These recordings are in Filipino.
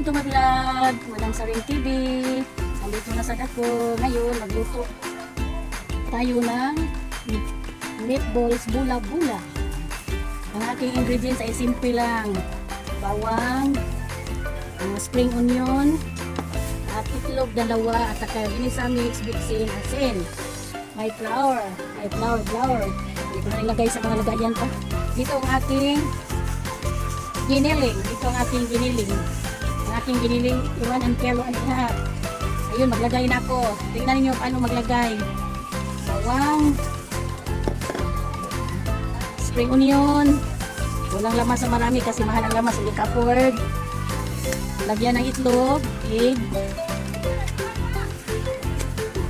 Welcome to my vlog, Madang Saring TV. Nandito na sa ako. Ngayon, magluto tayo ng meatballs bula-bula. Ang aking ingredients ay simple lang. Bawang, ang spring onion, at itlog dalawa, at saka ginisa mix, bitsin, asin. May flour, may flour, flour. Hindi ko na ilagay sa mga lagayan pa. Dito ang aking giniling. Ito ang aking giniling. Aking giniling, iwan ang kilo and half. Ayun, maglagay na ako. Tingnan niyo paano maglagay. Bawang. Spring onion. Walang lamas sa marami kasi mahal ang lamas. Hindi ka afford. Lagyan ng itlog. Egg.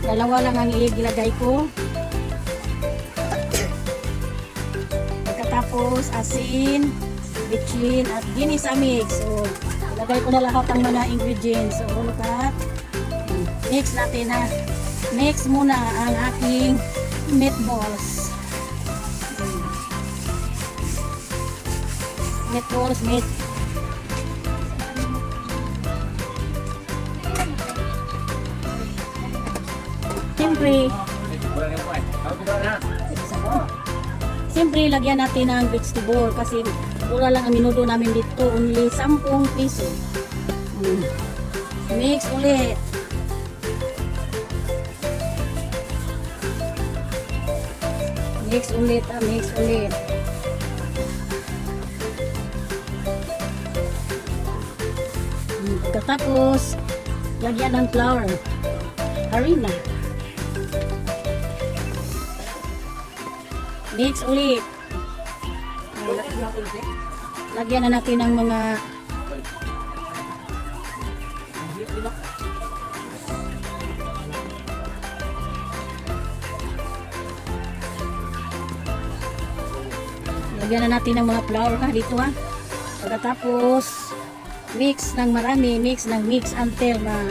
Dalawa lang ang egg ilagay ko. Pagkatapos, asin bitchin at ginisa mix. So, ilagay ko na lahat ng mga ingredients. So, look at. Mix natin na. Mix muna ang aking meatballs. Meatballs, meat. Siyempre, Siyempre, lagyan natin ng vegetable kasi mura lang ang minuto namin dito. Only 10 piso. Mm. Mix ulit. Mix ulit, ah, mix ulit. Mm, Pagkatapos, lagyan ng flour. Harina. Mix ulit. Lagyan na natin ng mga Lagyan na natin ng mga flour ha dito ha. Pagkatapos mix ng marami, mix ng mix until na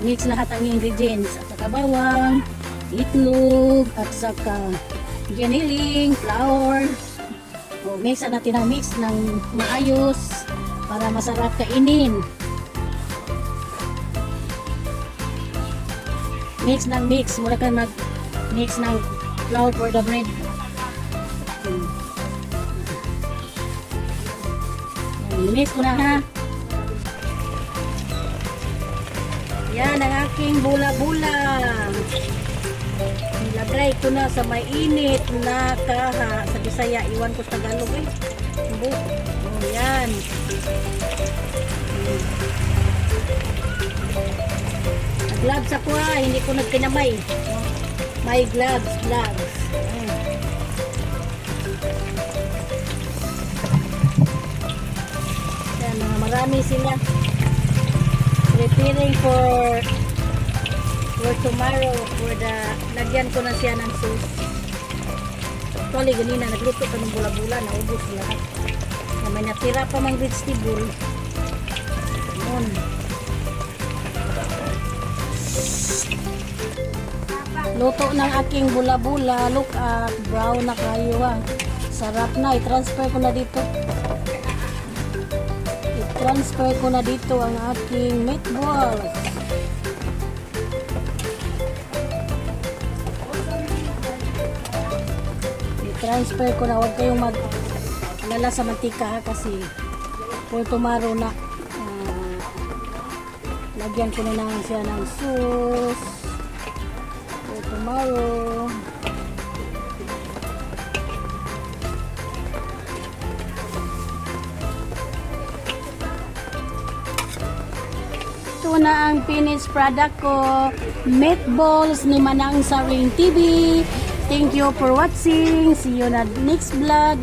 mix lahat ang ingredients. At saka bawang, itlog, at saka giniling, flour. O, mix na natin ang mix ng maayos para masarap kainin. Mix ng mix. Mula ka mag mix ng flour for the bread. Mix ko na ha. Yan ang aking bula-bula. Nilagay ko na sa may init na kaha. Sa Bisaya, iwan ko sa Tagalog eh. Bu oh, yan. Gloves ako ha, hindi ko nagkinamay. May gloves, gloves. Ayan. Marami sila. Preparing for for tomorrow for the lagyan ko na siya ng sauce. Actually ganina nagluto ka ng bula-bula naubos lahat. Na may natira pa mang vegetable. Yun. Luto ng aking bula-bula. Look at brown na kayo ha. Sarap na. I-transfer ko na dito i-transfer ko na dito ang aking meatballs. I-transfer ko na, huwag kayong mag lala sa mantika ha, kasi for tomorrow na ah, lagyan ko na lang siya ng sauce. For tomorrow Ito na ang finished product ko. Meatballs ni Manang Saring TV. Thank you for watching. See you na next vlog.